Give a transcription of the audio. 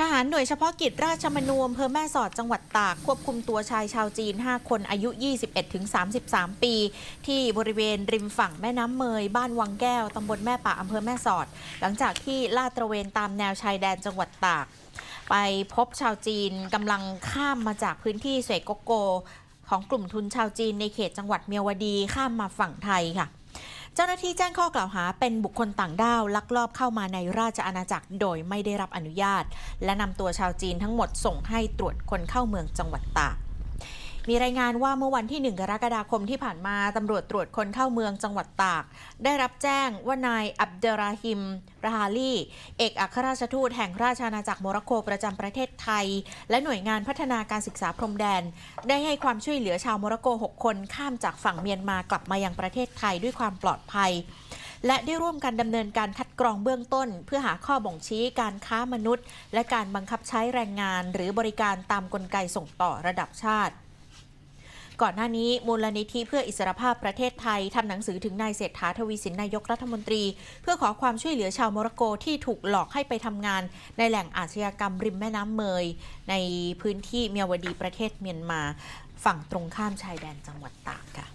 ทหารหน่วยเฉพาะกิจราชมนูอำเภอแม่สอดจังหวัดตาก ควบคุมตัวชายชาวจีน 5 คนอายุ 21-33 ปี ที่บริเวณริมฝั่งแม่น้ำเมย บ้านวังแก้วตำบลแม่ป่าอำเภอแม่สอด หลังจากที่ลาดตระเวนตามแนวชายแดนจังหวัดตาก ไปพบชาวจีนกำลังข้ามมาจากพื้นที่เสกโกโก ของกลุ่มทุนชาวจีนในเขตจังหวัดเมียวดีข้ามมาฝั่งไทยค่ะ เจ้าหน้าที่แจ้งข้อกล่าวหาเป็นบุคคลต่างด้าวลักลอบเข้ามาในราชอาณาจักรโดยไม่ได้รับอนุญาต และนำตัวชาวจีนทั้งหมดส่งให้ตรวจคนเข้าเมืองจังหวัดตาก มีรายงานว่าเมื่อวันที่ 1 กรกฎาคมที่ผ่านมาตำรวจตรวจคนเข้าเมืองจังหวัดตาก ได้รับแจ้งว่านายอับเดราฮิมราฮาลีเอกอัครราชทูตแห่งราชอาณาจักรโมร็อกโกประจำประเทศไทย และหน่วยงานพัฒนาการศึกษาพรมแดน ได้ให้ความช่วยเหลือชาวโมร็อกโก 6 คนข้ามจากฝั่งเมียนมากลับมายังประเทศไทยด้วยความปลอดภัยและได้ร่วมกันดำเนินการคัดกรองเบื้องต้น เพื่อหาข้อบ่งชี้การค้ามนุษย์ และการบังคับใช้แรงงานหรือบริการตามกลไกส่งต่อระดับชาติ ก่อนหน้านี้มูลนิธิเพื่ออิสรภาพประเทศไทยทำหนังสือถึงนายเศรษฐาทวีสินนายกรัฐมนตรี เพื่อขอความช่วยเหลือชาวโมร็อกโกที่ถูกหลอกให้ไปทำงาน ในแหล่งอาชญากรรมริมแม่น้ำเมย ในพื้นที่เมียวดีประเทศเมียนมา ฝั่งตรงข้ามชายแดนจังหวัดตากค่ะ